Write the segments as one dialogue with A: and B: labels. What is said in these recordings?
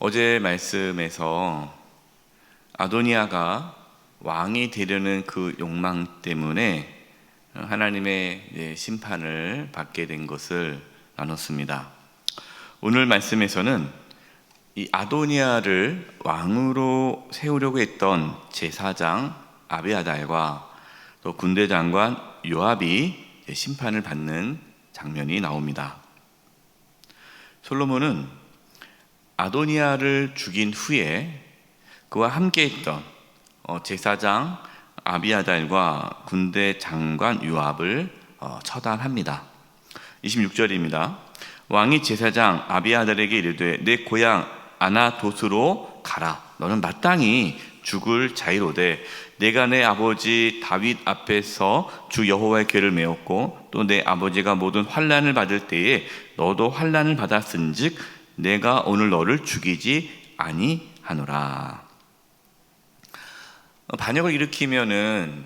A: 어제 말씀에서 아도니아가 왕이 되려는 그 욕망 때문에 하나님의 심판을 받게 된 것을 나눴습니다. 오늘 말씀에서는 이 아도니아를 왕으로 세우려고 했던 제사장 아비아달과 또 군대 장관 요압이 심판을 받는 장면이 나옵니다. 솔로몬은 아도니아를 죽인 후에 그와 함께했던 어, 제사장 아비아달과 군대 장관 요압을 어, 처단합니다. 26절입니다. 왕이 제사장 아비아달에게 이르되 내 고향 아나도스로 가라. 너는 마땅히 죽을 자이로되 내가 내 아버지 다윗 앞에서 주 여호와의 궤를 메었고 또 내 아버지가 모든 환란을 받을 때에 너도 환란을 받았은즉 내가 오늘 너를 죽이지 아니하노라. 반역을 일으키면은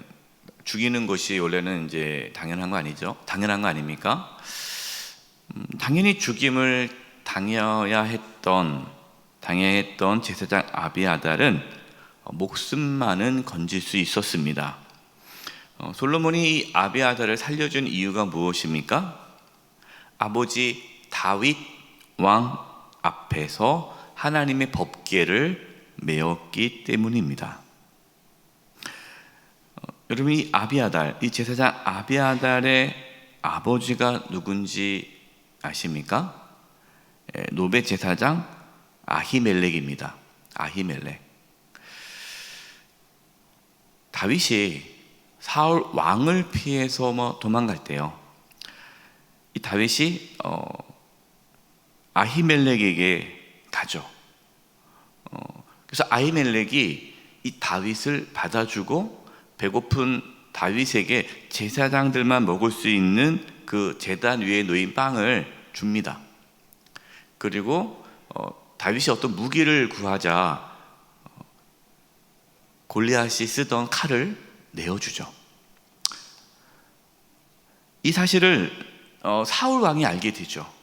A: 죽이는 것이 원래는 이제 당연한 거 아니죠? 당연한 거 아닙니까? 음, 당연히 죽임을 당해야 했던 당해야 했던 제사장 아비아달은 목숨만은 건질 수 있었습니다. 어, 솔로몬이 이 아비아달을 살려준 이유가 무엇입니까? 아버지 다윗 왕 앞에서 하나님의 법궤를 메었기 때문입니다. 어, 여러분 이 아비아달, 이 제사장 아비아달의 아버지가 누군지 아십니까? 예, 노베 제사장 아히멜렉입니다. 아히멜렉. 다윗이 사울 왕을 피해서 뭐 도망갈 때요. 이 다윗이 어, 아히멜렉에게 가죠. 어, 그래서 아히멜렉이 이 다윗을 받아주고 배고픈 다윗에게 제사장들만 먹을 수 있는 그 제단 위에 놓인 빵을 줍니다. 그리고 어, 다윗이 어떤 무기를 구하자 어, 골리앗이 쓰던 칼을 내어주죠. 이 사실을 어, 사울 왕이 알게 되죠.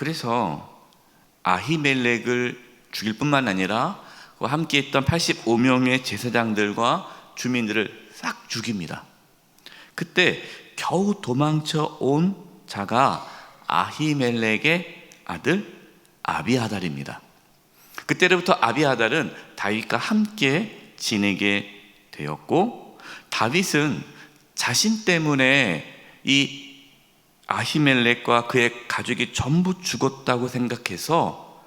A: 그래서 아히멜렉을 죽일 뿐만 아니라 그와 함께했던 85명의 제사장들과 주민들을 싹 죽입니다. 그때 겨우 도망쳐 온 자가 아히멜렉의 아들 아비아달입니다. 그때로부터 아비아달은 다윗과 함께 지내게 되었고 다윗은 자신 때문에 이 아히멜렉과 그의 가족이 전부 죽었다고 생각해서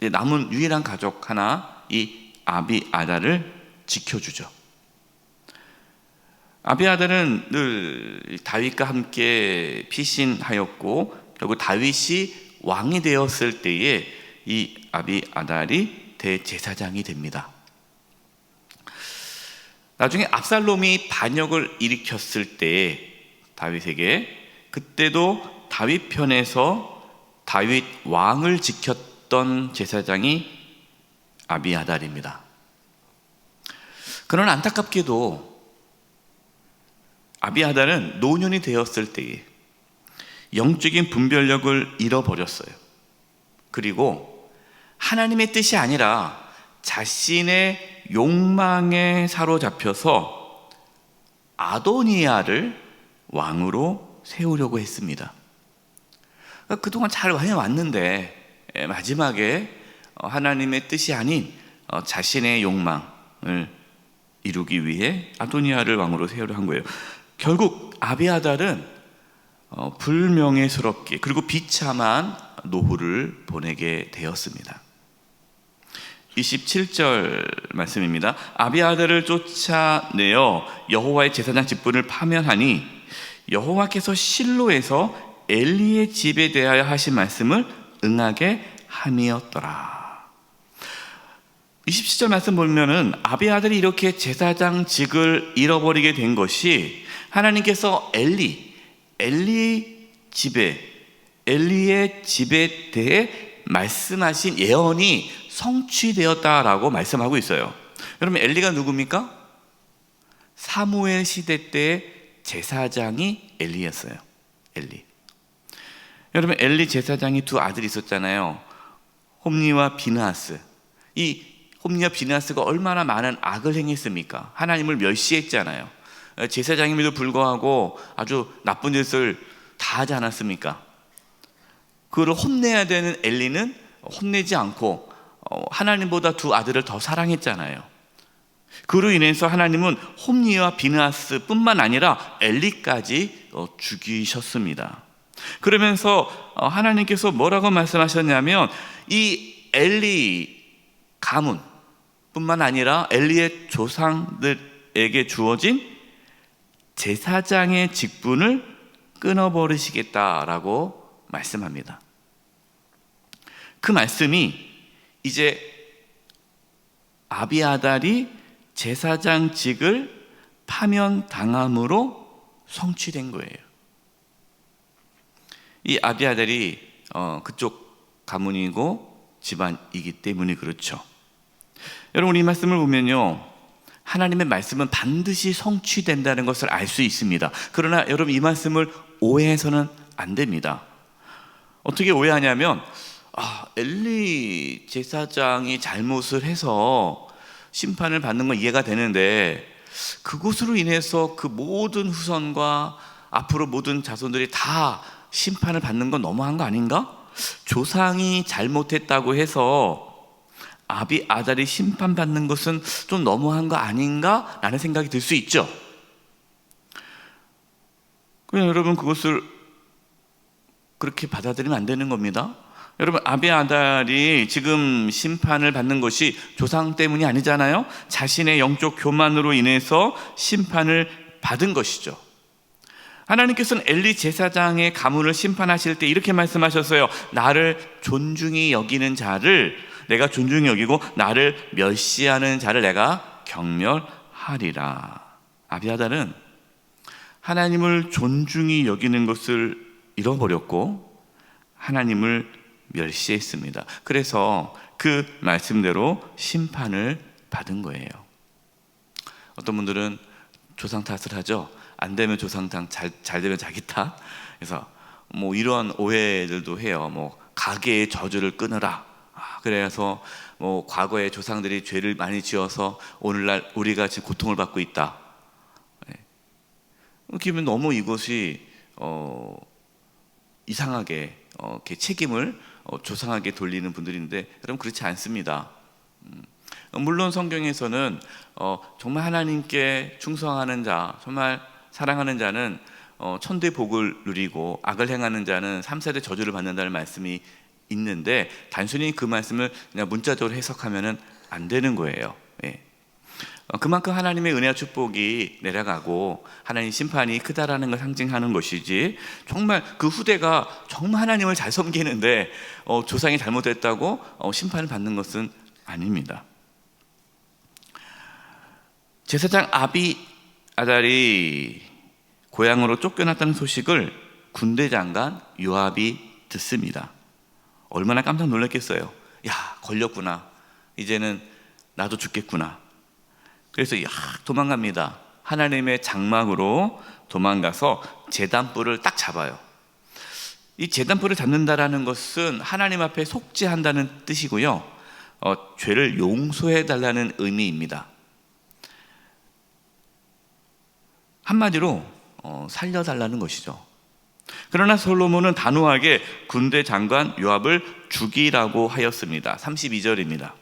A: 남은 유일한 가족 하나 이 아비아달을 지켜주죠. 아비아달은 늘 다윗과 함께 피신하였고 결국 다윗이 왕이 되었을 때에 이 아비아달이 대제사장이 됩니다. 나중에 압살롬이 반역을 일으켰을 때 다윗에게 그때도 다윗 편에서 다윗 왕을 지켰던 제사장이 아비아달입니다. 그러나 안타깝게도 아비아달은 노년이 되었을 때에 영적인 분별력을 잃어버렸어요. 그리고 하나님의 뜻이 아니라 자신의 욕망에 사로잡혀서 아도니아를 왕으로 세우려고 했습니다. 그동안 잘 해왔는데 마지막에 하나님의 뜻이 아닌 자신의 욕망을 이루기 위해 아도니아를 왕으로 세우려 한 거예요. 결국 아비아달은 불명예스럽게 그리고 비참한 노후를 보내게 되었습니다. 27절 말씀입니다. 아비아들을 쫓아내어 여호와의 제사장 직분을 파면하니 여호와께서 실로에서 엘리의 집에 대하여 하신 말씀을 응하게 함이었더라. 27절 말씀 보면은 아비 아들이 이렇게 제사장직을 잃어버리게 된 것이 하나님께서 엘리, 엘리 집에, 엘리의 집에 대해 말씀하신 예언이 성취되었다라고 말씀하고 있어요. 여러분 엘리가 누굽니까? 사무엘 시대 때 제사장이 엘리였어요. 엘리. 여러분 엘리 제사장이 두 아들이 있었잖아요. 홈리와 비나하스. 이 홈리와 비나하스가 얼마나 많은 악을 행했습니까? 하나님을 멸시했잖아요. 제사장임에도 불구하고 아주 나쁜 짓을 다 하지 않았습니까? 그를 혼내야 되는 엘리는 혼내지 않고 어, 하나님보다 두 아들을 더 사랑했잖아요. 그로 인해서 하나님은 홈리와 비나스뿐만 아니라 엘리까지 어, 죽이셨습니다. 그러면서 어, 하나님께서 뭐라고 말씀하셨냐면 이 엘리 가문뿐만 아니라 엘리의 조상들에게 주어진 제사장의 직분을 끊어버리시겠다라고 말씀합니다. 그 말씀이 이제 아비아달이 제사장직을 파면당함으로 성취된 거예요. 이 아비아달이 어, 그쪽 가문이고 집안이기 때문에 그렇죠. 여러분 이 말씀을 보면요. 하나님의 말씀은 반드시 성취된다는 것을 알 수 있습니다. 그러나 여러분 이 말씀을 오해해서는 안 됩니다. 어떻게 오해하냐면 아, 엘리 제사장이 잘못을 해서 심판을 받는 건 이해가 되는데 그것으로 인해서 그 모든 후손과 앞으로 모든 자손들이 다 심판을 받는 건 너무한 거 아닌가? 조상이 잘못했다고 해서 아비 아달이 심판받는 것은 좀 너무한 거 아닌가? 라는 생각이 들 수 있죠. 그냥 여러분 그것을 그렇게 받아들이면 안 되는 겁니다. 여러분 아비 아달이 지금 심판을 받는 것이 조상 때문이 아니잖아요. 자신의 영적 교만으로 인해서 심판을 받은 것이죠. 하나님께서는 엘리 제사장의 가문을 심판하실 때 이렇게 말씀하셨어요. 나를 존중히 여기는 자를 내가 존중히 여기고 나를 멸시하는 자를 내가 경멸하리라. 아비아달은 하나님을 존중히 여기는 것을 잃어버렸고 하나님을 멸시했습니다. 그래서 그 말씀대로 심판을 받은 거예요. 어떤 분들은 조상 탓을 하죠. 안 되면 조상 탓, 잘, 잘 되면 자기 탓. 그래서 뭐 이런 오해들도 해요. 뭐 가게의 저주를 끊으라. 아, 그래서 뭐 과거에 조상들이 죄를 많이 지어서 오늘날 우리가 지금 고통을 받고 있다. 네. 기면 너무 이것이 어, 이상하게 어, 이렇게 책임을 어, 조상하게 돌리는 분들인데 여러분 그렇지 않습니다. 음, 물론 성경에서는 어, 정말 하나님께 충성하는 자, 정말 사랑하는 자는 어, 천대 복을 누리고 악을 행하는 자는 3세대 저주를 받는다는 말씀이 있는데 단순히 그 말씀을 그냥 문자적으로 해석하면 안 되는 거예요. 예. 어, 그만큼 하나님의 은혜와 축복이 내려가고 하나님 심판이 크다라는 걸 상징하는 것이지 정말 그 후대가 정말 하나님을 잘 섬기는데 어, 조상이 잘못했다고 어, 심판을 받는 것은 아닙니다. 제사장 아비 아달이 고향으로 쫓겨났다는 소식을 군대 장관 요압이 듣습니다. 얼마나 깜짝 놀랐겠어요. 야 걸렸구나. 이제는 나도 죽겠구나. 그래서 야 도망갑니다. 하나님의 장막으로 도망가서 재단불을 딱 잡아요. 이 재단불을 잡는다라는 것은 하나님 앞에 속죄한다는 뜻이고요. 어, 죄를 용서해 달라는 의미입니다. 한마디로 어, 살려달라는 것이죠. 그러나 솔로몬은 단호하게 군대 장관 요압을 죽이라고 하였습니다. 32절입니다.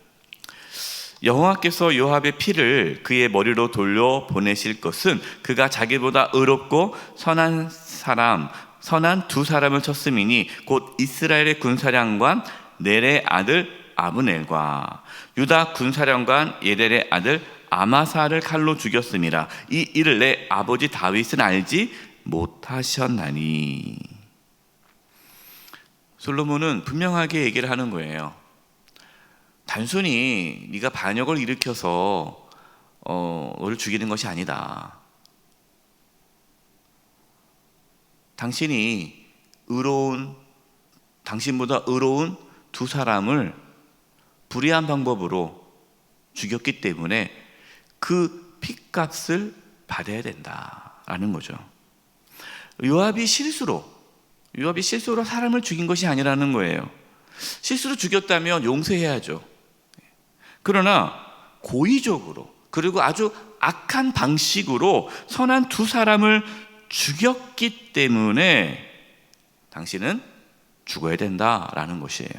A: 여호와께서 요압의 피를 그의 머리로 돌려 보내실 것은 그가 자기보다 의롭고 선한 사람 선한 두 사람을 쳤음이니 곧 이스라엘의 군사령관 넬의 아들 아브넬과 유다 군사령관 예델의 아들 아마사를 칼로 죽였음이라 이 일을 내 아버지 다윗은 알지 못하셨나니 솔로몬은 분명하게 얘기를 하는 거예요. 단순히 네가 반역을 일으켜서 어, 너를 죽이는 것이 아니다. 당신이 의로운 당신보다 의로운 두 사람을 불의한 방법으로 죽였기 때문에 그 핏값을 받아야 된다라는 거죠. 요압이 실수로 요압이 실수로 사람을 죽인 것이 아니라는 거예요. 실수로 죽였다면 용서해야죠. 그러나 고의적으로 그리고 아주 악한 방식으로 선한 두 사람을 죽였기 때문에 당신은 죽어야 된다라는 것이에요.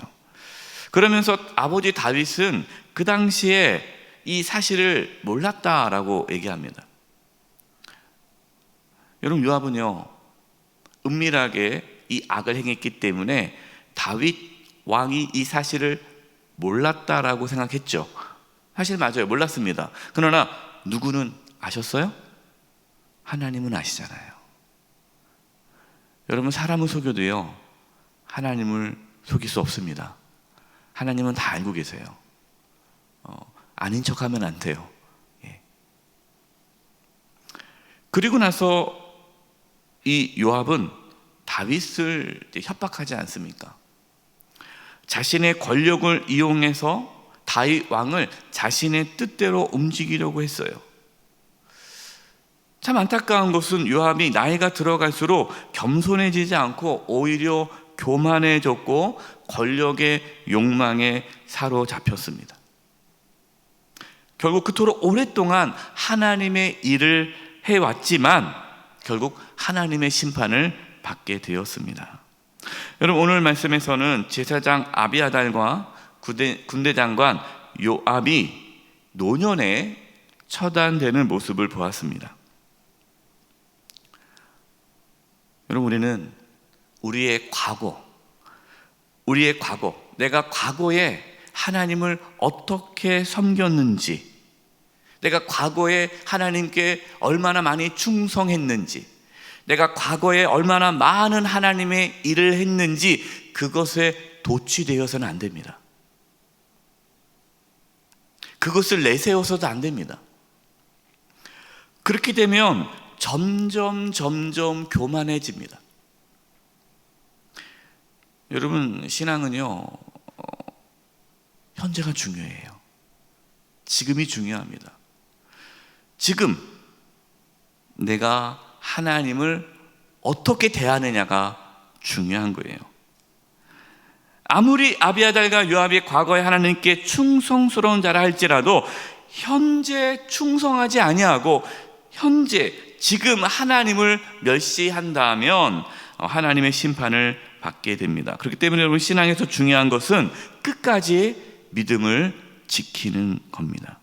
A: 그러면서 아버지 다윗은 그 당시에 이 사실을 몰랐다라고 얘기합니다. 여러분 요압은요 은밀하게 이 악을 행했기 때문에 다윗 왕이 이 사실을 몰랐다라고 생각했죠. 사실 맞아요. 몰랐습니다. 그러나 누구는 아셨어요? 하나님은 아시잖아요. 여러분 사람을 속여도요 하나님을 속일 수 없습니다. 하나님은 다 알고 계세요. 어, 아닌 척 하면 안 돼요. 예. 그리고 나서 이 요압은 다윗을 협박하지 않습니까? 자신의 권력을 이용해서 다윗 왕을 자신의 뜻대로 움직이려고 했어요. 참 안타까운 것은 요압이 나이가 들어갈수록 겸손해지지 않고 오히려 교만해졌고 권력의 욕망에 사로잡혔습니다. 결국 그토록 오랫동안 하나님의 일을 해왔지만 결국 하나님의 심판을 받게 되었습니다. 여러분 오늘 말씀에서는 제사장 아비아달과 군대, 장관 요압이 노년에 처단되는 모습을 보았습니다. 여러분 우리는 우리의 과거, 우리의 과거, 내가 과거에 하나님을 어떻게 섬겼는지, 내가 과거에 하나님께 얼마나 많이 충성했는지, 내가 과거에 얼마나 많은 하나님의 일을 했는지 그것에 도취되어서는 안 됩니다. 그것을 내세워서도 안 됩니다. 그렇게 되면 점점 점점 교만해집니다. 여러분 신앙은요 어, 현재가 중요해요. 지금이 중요합니다. 지금 내가 하나님을 어떻게 대하느냐가 중요한 거예요. 아무리 아비아달과 요압이 과거에 하나님께 충성스러운 자라 할지라도 현재 충성하지 아니하고 현재 지금 하나님을 멸시한다면 하나님의 심판을 받게 됩니다. 그렇기 때문에 여러분 신앙에서 중요한 것은 끝까지 믿음을 지키는 겁니다.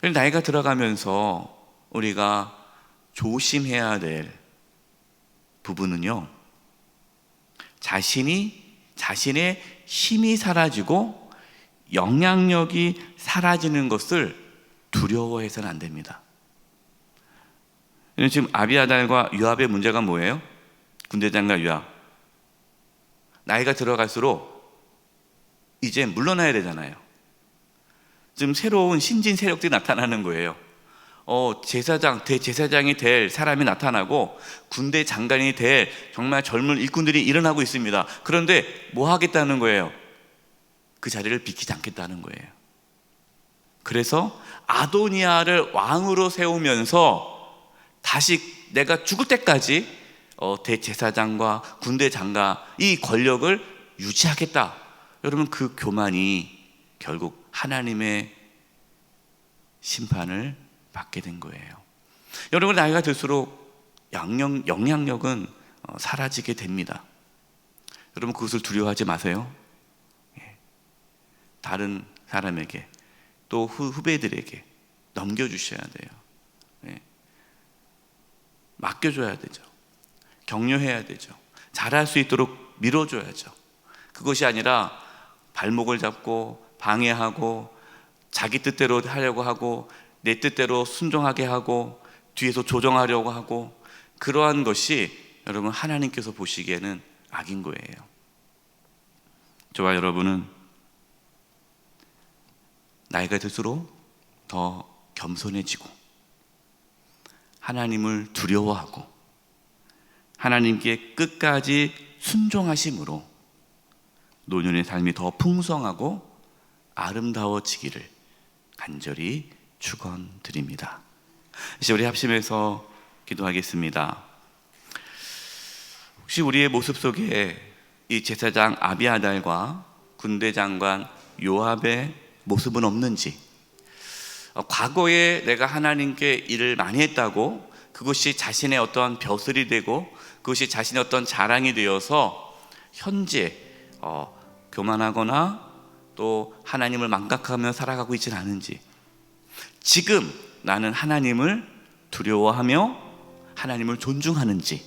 A: 나이가 들어가면서 우리가 조심해야 될 부분은요. 자신이 자신의 힘이 사라지고 영향력이 사라지는 것을 두려워해서는 안 됩니다. 지금 아비아달과 유압의 문제가 뭐예요? 군대장과 유압. 나이가 들어갈수록 이제 물러나야 되잖아요. 지금 새로운 신진 세력들이 나타나는 거예요. 어, 제사장, 대제사장이 될 사람이 나타나고 군대 장관이 될 정말 젊은 일꾼들이 일어나고 있습니다. 그런데 뭐 하겠다는 거예요? 그 자리를 비키지 않겠다는 거예요. 그래서 아도니아를 왕으로 세우면서 다시 내가 죽을 때까지 어, 대제사장과 군대 장관 이 권력을 유지하겠다. 여러분 그 교만이 결국 하나님의 심판을 받게 된 거예요. 여러분 나이가 들수록 영향, 영향력은 어, 사라지게 됩니다. 여러분 그것을 두려워하지 마세요. 예. 다른 사람에게 또 후배들에게 넘겨주셔야 돼요. 예. 맡겨줘야 되죠. 격려해야 되죠. 잘할 수 있도록 밀어줘야죠. 그것이 아니라 발목을 잡고 방해하고 자기 뜻대로 하려고 하고 내 뜻대로 순종하게 하고 뒤에서 조정하려고 하고 그러한 것이 여러분 하나님께서 보시기에는 악인 거예요. 저와 여러분은 나이가 들수록 더 겸손해지고 하나님을 두려워하고 하나님께 끝까지 순종하심으로 노년의 삶이 더 풍성하고 아름다워지기를 간절히 축원드립니다. 이제 우리 합심해서 기도하겠습니다. 혹시 우리의 모습 속에 이 제사장 아비아달과 군대 장관 요압의 모습은 없는지 어, 과거에 내가 하나님께 일을 많이 했다고 그것이 자신의 어떤 벼슬이 되고 그것이 자신의 어떤 자랑이 되어서 현재 어, 교만하거나 또 하나님을 망각하며 살아가고 있지는 않은지 지금 나는 하나님을 두려워하며 하나님을 존중하는지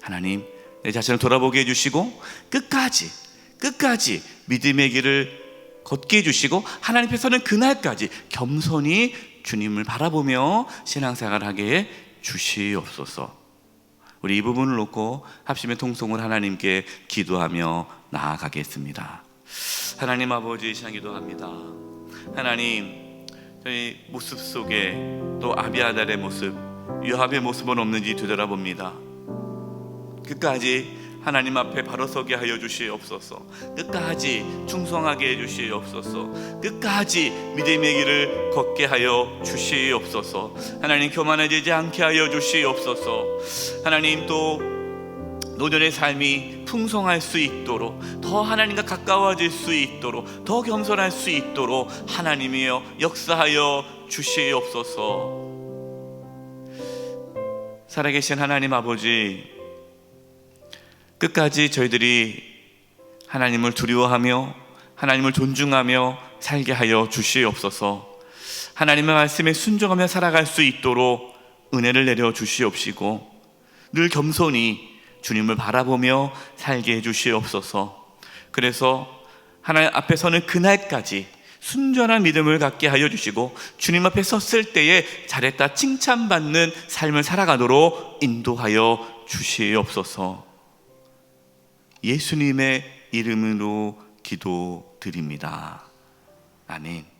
A: 하나님 내 자신을 돌아보게 해주시고 끝까지 끝까지 믿음의 길을 걷게 해주시고 하나님 앞에서는 그날까지 겸손히 주님을 바라보며 신앙생활을 하게 주시옵소서. 우리 이 부분을 놓고 합심의 통성을 하나님께 기도하며 나아가겠습니다. 하나님 아버지 이 시간 기도합니다. 하나님 저희 모습 속에 또 아비아달의 모습, 유합의 모습은 없는지 되돌아봅니다. 끝까지 하나님 앞에 바로 서게 하여 주시옵소서. 끝까지 충성하게 해 주시옵소서. 끝까지 믿음의 길을 걷게 하여 주시옵소서. 하나님 교만해지지 않게 하여 주시옵소서. 하나님 또 노년의 삶이 풍성할 수 있도록 더 하나님과 가까워질 수 있도록 더 겸손할 수 있도록 하나님이여 역사하여 주시옵소서. 살아계신 하나님 아버지 끝까지 저희들이 하나님을 두려워하며 하나님을 존중하며 살게 하여 주시옵소서. 하나님의 말씀에 순종하며 살아갈 수 있도록 은혜를 내려 주시옵시고 늘 겸손히 주님을 바라보며 살게 해 주시옵소서. 그래서 하나님 앞에 서는 그날까지 순전한 믿음을 갖게 하여 주시고 주님 앞에 섰을 때에 잘했다 칭찬받는 삶을 살아가도록 인도하여 주시옵소서. 예수님의 이름으로 기도드립니다. 아멘.